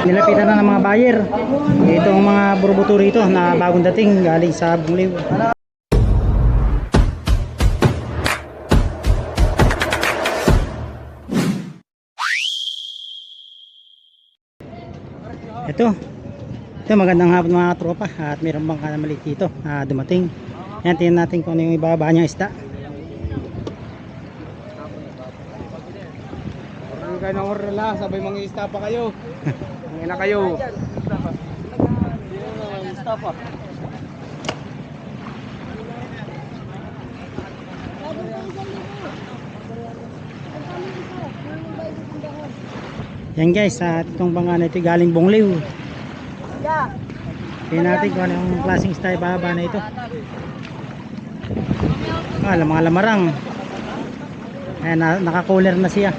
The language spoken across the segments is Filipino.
Nilapitan na ng mga buyer. Itong mga burbuto rito na bagong dating galing sa Bungliw. Ito. Ito magandang hapon mga tropa at mayroon bang kanamalit dito na dumating. Yan, tingnan natin kung ano yung ibaba niyang isda. Kayo ng lang, sabay mga ista pa kayo. Mga na kayo. Ista pa. Yan guys, at itong banga na ito galing Bungliw. Tingnan natin kung ano yung klaseng style baba na ito. Ah, mga lamarang. Ayan, na, naka-cooler na siya.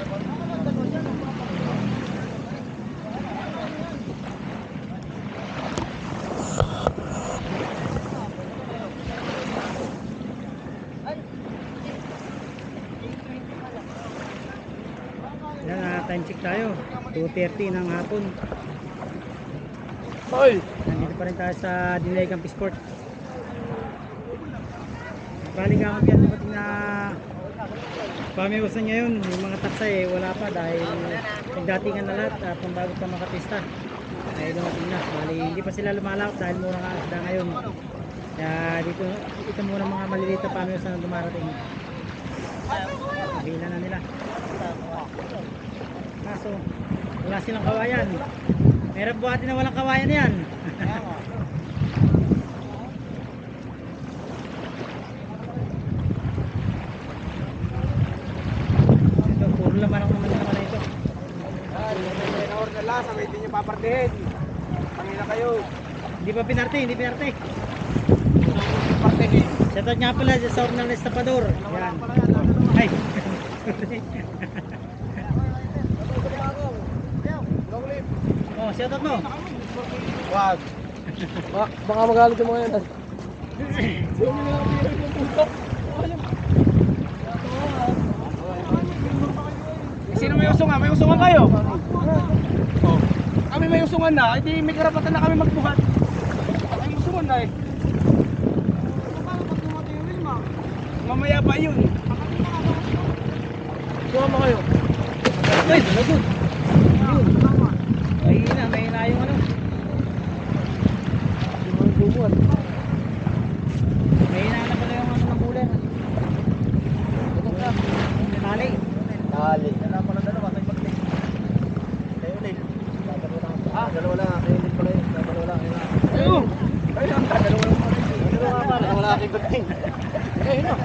Yan, ah, time check tayo. 2.30 ng hapon. Hoy! Nandito pa rin tayo sa Dinay Campus Court. Bali ako dyan dumating na pamiusan ngayon. Yung mga taksay eh, wala pa dahil nagdatingan na lahat at kung bago pa makapista ay dumating na. Bali hindi pa sila lumalakot dahil mura nga isda ngayon. Kaya dito, ito muna mga maliliit na pamiusan na dumarating. Bila na nila. Kaso, wala silang kawayan. Meron buhatin na walang kawayan na yan. ito, puro laman ang naman naman na ito. Order lang, sabay din yung papartihin. Pangina kayo. Hindi pa pinarte, hindi pinarte. Partihin. Shoutout nga pala sa ng Estapador. Yan. Ay. oh, shoutout mo. Wag. Bak baka magalit yung mga yan. Sino may usungan? May usungan kayo? Oh. Kami may usungan na, hindi may karapatan na kami magbuhat. May usungan na eh. Mamaya pa yun. Sumama kayo. Ay, dalagod. Yun. Ay, na, may na yung ano. May na na pala yung ano ng bulan. Tali. Dali. Dala pala dalawa sa ibang leg. Kayo ulit. Ah, dalawa lang. Kayo ulit pala yun. Dalawa lang. Ayun. Ayun lang. Dalawa lang pala yun. Lang aking bagting. Ayun na.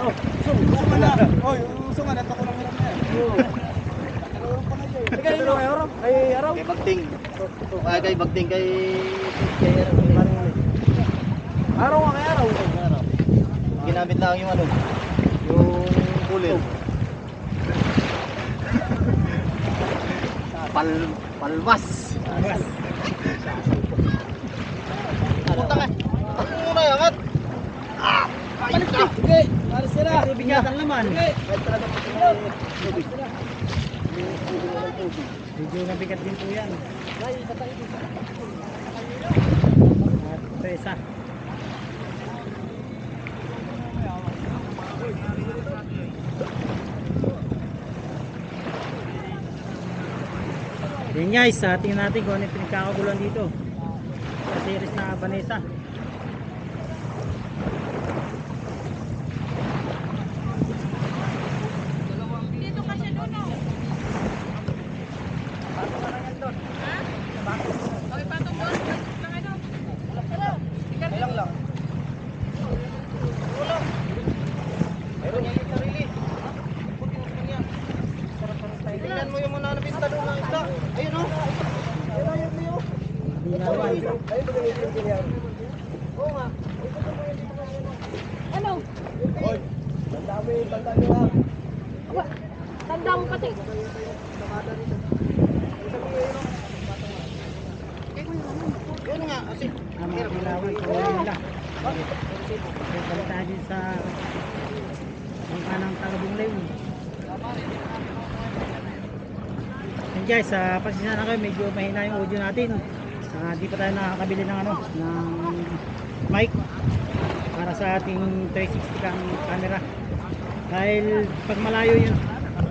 Oh, usong. Usong na. Oh, usong na. Nato ko lang hirap na yan. Yun. Kaya yun. Kay Araw. Kay Araw. Kay Bagting. Kay kay Bagting kay kay. Araw nga kay Araw. Araw. Ginamit lang yung ano, yung kulil. Pal palmas. Puta nga. Ako muna yangat. Ah! Balik ka. Para sila. Tubig yata ang laman. Kahit talaga tubig. Medyo mabigat din po yan. At ito isa. Yan guys, tingnan natin kung ano yung pinagkakagulan dito. Sa series na Vanessa. Dito ka siya doon, oh. Ha? Okay, patong doon. Lang ano? Hello. Ikat Ilang lang. Wala. Meron niya yung sarili. Buti mo niya. Tingnan mo yung mga napinta doon ng isda. Ayun o. Ayun ayun mo yun. Hindi na naman. Ayun ba yung ganyan? Oo nga. Ano? Hoy. Tanda mo yung tanda nyo ha. Aba, Tanda mo pati. Yun nga. Kasi. Ah, mga kilawan, kunin nila. Okay, balik tayo din sa ang kanang talabong lew. Yan guys, uh, pasensya na kayo, medyo mahina yung audio natin. Ah, di pa tayo nakakabili ng ano, ng mic para sa ating 360 cam camera. Dahil pag malayo yung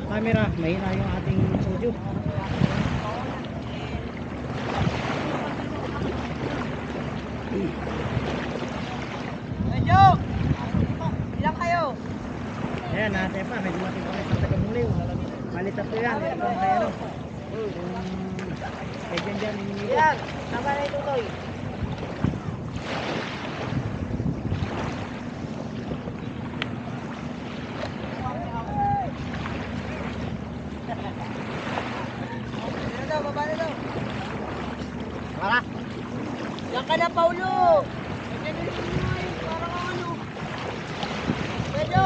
camera, mahina yung ating audio. Medyo! Ilang kayo? Ayan, natin pa, medyo natin pa sa tagamuliw. Bali tatlo yan, ito ang kaya. Kay dyan dyan, Ilan? Tama na ito, Toy. Ano daw, baba na daw. Para. Yan ka na, Paulo. Parang ano. Medyo.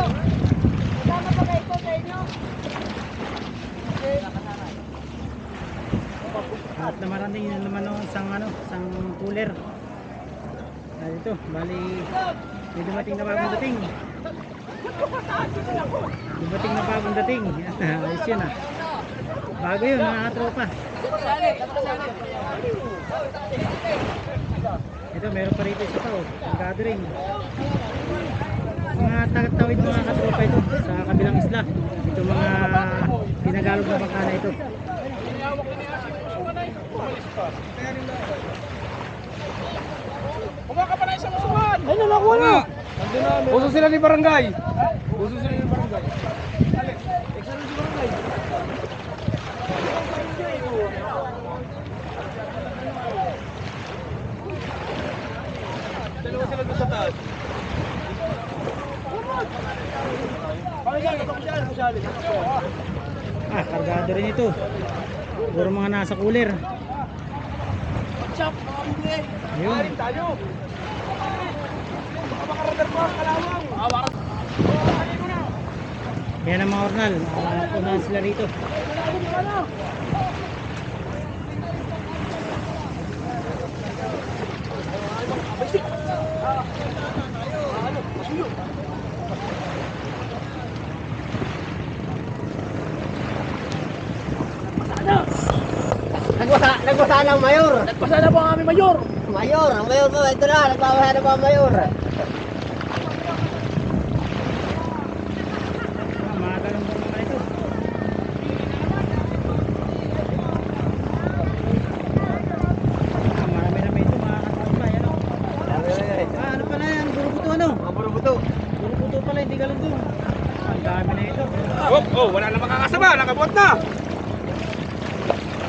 Kasama ba kayo ko sa inyo? At naman din yun naman ng isang ano, isang cooler. Ah, ito, bali may dumating na bagong dating. Dumating na bagong dating. Ayos yun ah. Bago yun, mga tropa. Ito, meron pa rito pa oh. Ang gathering. Mga tagatawid mga katropa ito sa kabilang isla. Ito mga pinagalog na bangka na ito. Ay, nalakuha na! Puso sila ni Barangay. Puso sila ni Barangay. Dalawa sila doon sa taas. Pakinggan, pakinggan, pakinggan. Ah, kargado rin ito. Siguro mga nasa cooler. Chop. Ayun. Tayo. Mo ang kalawang. Awakan. Yan ang mga ornal. Uh, unahan sila rito. Nagwasa, nagwasa ng mayor. Nagpasa na po ang aming mayor. Mayor, ang mayor mo, ito na, nagwasa na po ang mayor. Ah, mga ganun ba naman ito? Ah, marami naman ito mga katropa. Yan o. Ah, ano pala yan? Burubuto ano? Mga burubuto. Burubuto pala, hindi galunggong. Ang dami na ito. Oh, oh, wala na makakasama. Nakabuot na.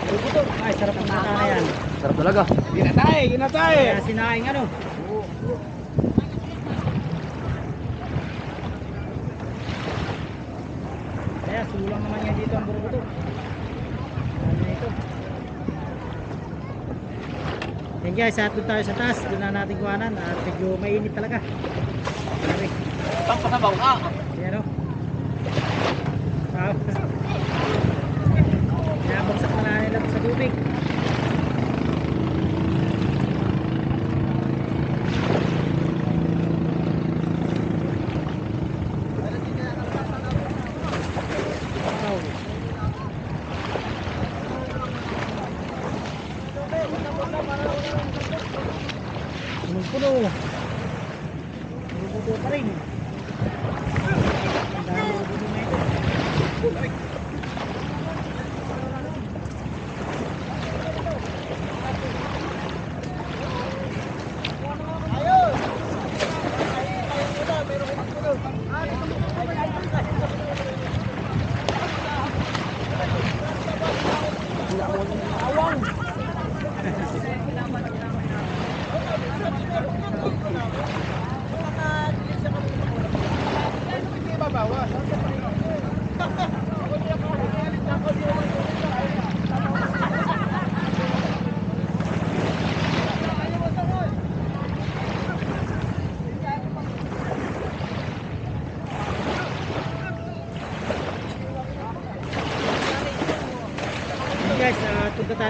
Burubuto. Ay, sarap ang mata na yan. Sarap talaga. Ginatay, ginatay. Kaya sinaing ano. Kaya sulang naman yan dito ang burubuto. Ano na ito? Yan guys, at doon tayo sa taas. Doon na natin kuhanan. At medyo mainit talaga. Grabe. Pang pasabaw ka. Yan o. Wow. Nabagsak na na nila sa tubig.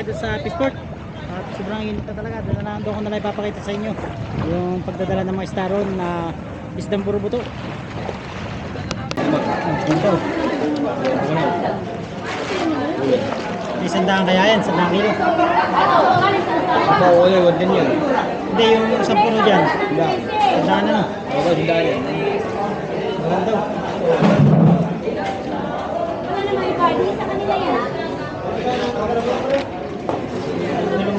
Tayo sa Pisport. At sobrang init na talaga. Doon na lang doon ko na lang ipapakita sa inyo. Yung pagdadala ng mga staron na isdang burubuto. Ito. May sandaan kaya yan, sandaan kilo. Ako, wala, wag din yan. Hindi, yung isang puno dyan. Sandaan. Ako, hindi yan.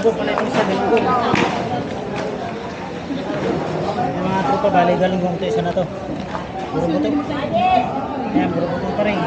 Nalunggo pala itong isa, nalunggo. Yung mga tropa, bali galunggong ito isa na to. Puro buto. Ayan, puro buto pa rin.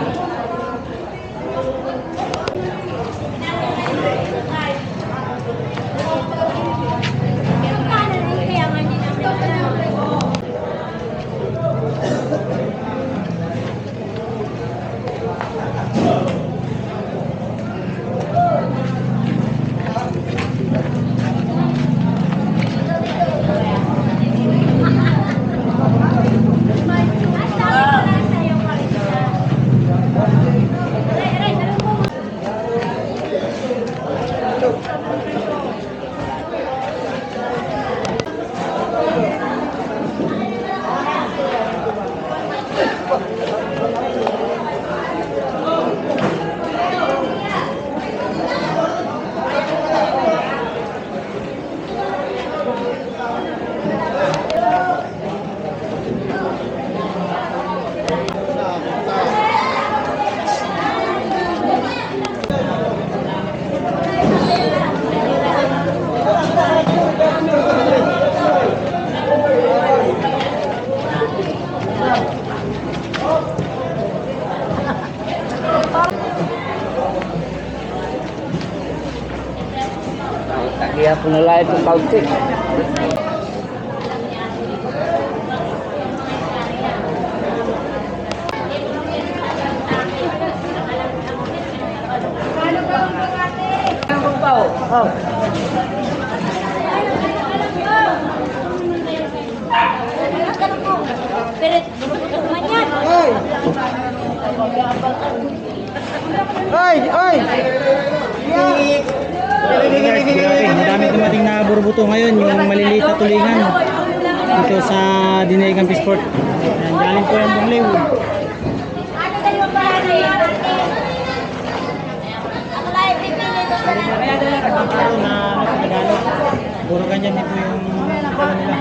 Kaya po na lang itong kaunti. Pero, manyan. Ay! Ay! Guys, grabe, madami dumating na burbuto ngayon, yung maliliit na tulingan dito sa Dinagan Pisport. Ayan, galing po Bungliw. Yung Araw na Tagalog. Puro ganyan din po yung ano nila.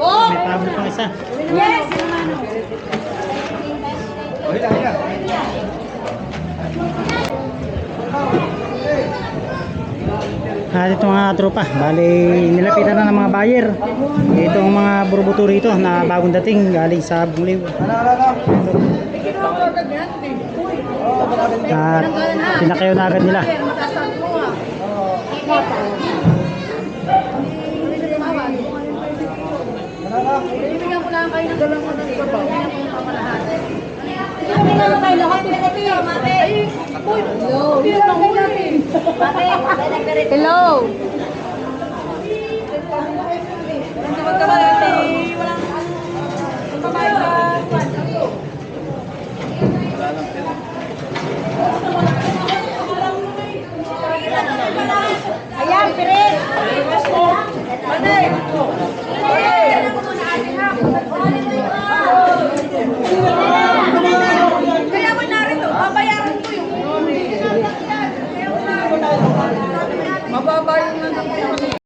Oh! Isa. Yes! Ah, ito mga tropa, bali nilapitan na ng mga buyer. Itong mga burbuto rito na bagong dating galing sa Bungliw. At pinakayo na agad nila. Sabi nga kayo lahat yung pati. Ay, uy, hello. Hello.